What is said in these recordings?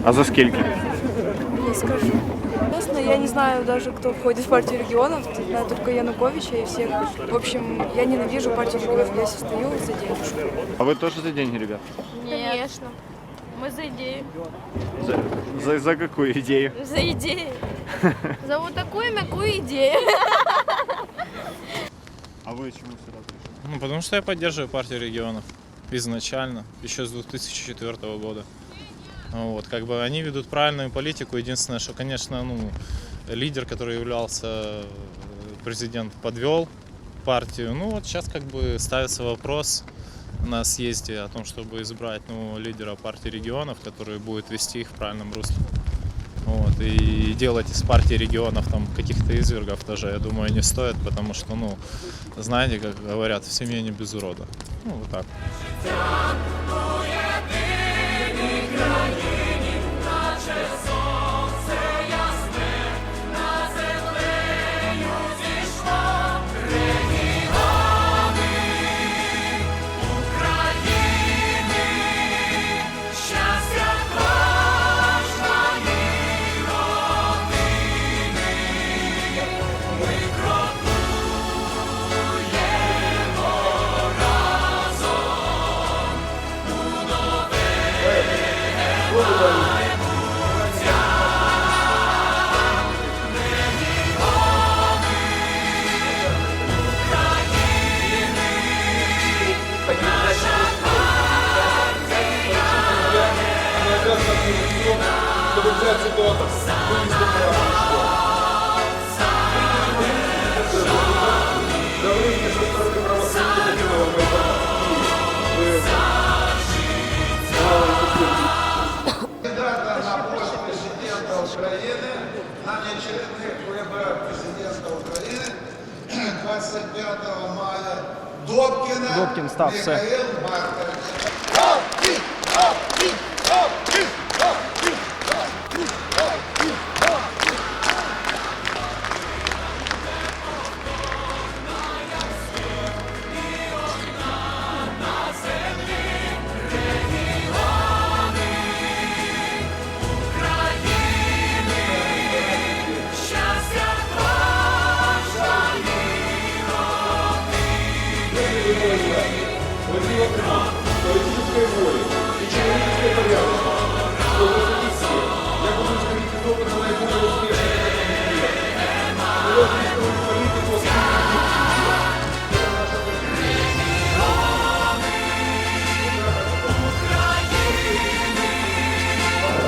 деньги. А за скільки? Не скажу. Честно, я не знаю даже, кто входит в партию регионов. Знаю только Януковича и всех. В общем, я ненавижу партию регионов. Я состою за денежку. А ви теж за деньги, ребят? Конечно. Мы за идею. За, за, за какую идею? За идею. За вот такую мягкую идею. А ви чому сюди прийшли? Ну, потому что я поддерживаю партию регионов изначально, еще с 2004 года. Вот, как бы они ведут правильную политику. Единственное, что, конечно, ну, лидер, который являлся президент, подвел партию. Ну, вот сейчас как бы ставится вопрос на съезде о том, чтобы избрать нового лидера партии регионов, который будет вести их в правильном русле. Вот, и делать из партии регионов там каких-то извергов даже, я думаю, не стоит, потому что, ну, знаете, как говорят, в семье не без урода. Ну, вот так. кандидата на пост президента України на неочередних виборах президента України 25 мая Добкіна Добкін став, все. Михаил Маркович.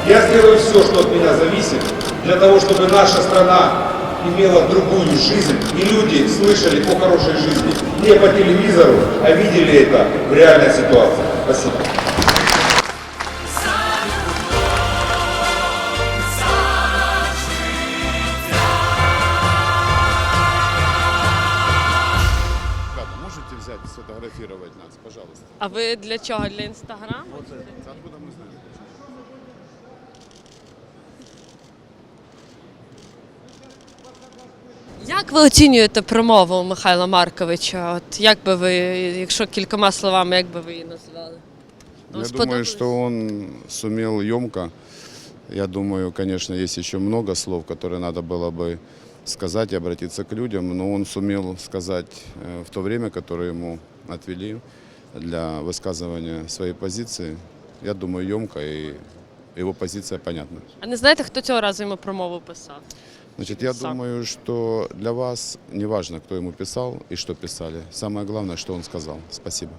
Я сделаю все, что от меня зависит, для того, чтобы наша страна имела другую жизнь, и люди слышали о хорошей жизни не по телевизору, а видели это в реальной ситуации. Спасибо. Можете взять, сфотографировать нас, пожалуйста? А ви для чого? Для інстаграму? Откуда мы знаем? Як ви оцінюєте промову Михайла Марковича? От як би ви, якщо кількома словами, як би ви її назвали? Вам Я сподобалось? думаю, что он сумел емко. Я думаю, конечно, есть еще много слов, которые надо было бы сказать и обратиться к людям, но он сумел сказать э, в то время, которое ему отвели для высказывания своей позиции. Я думаю, емко, и его позиция понятна. А не знаєте, хто цього разу йому промову писав? Значит, я Сам. думаю, что для вас не важно, кто ему писал и что писали. Самое главное, что он сказал. Спасибо.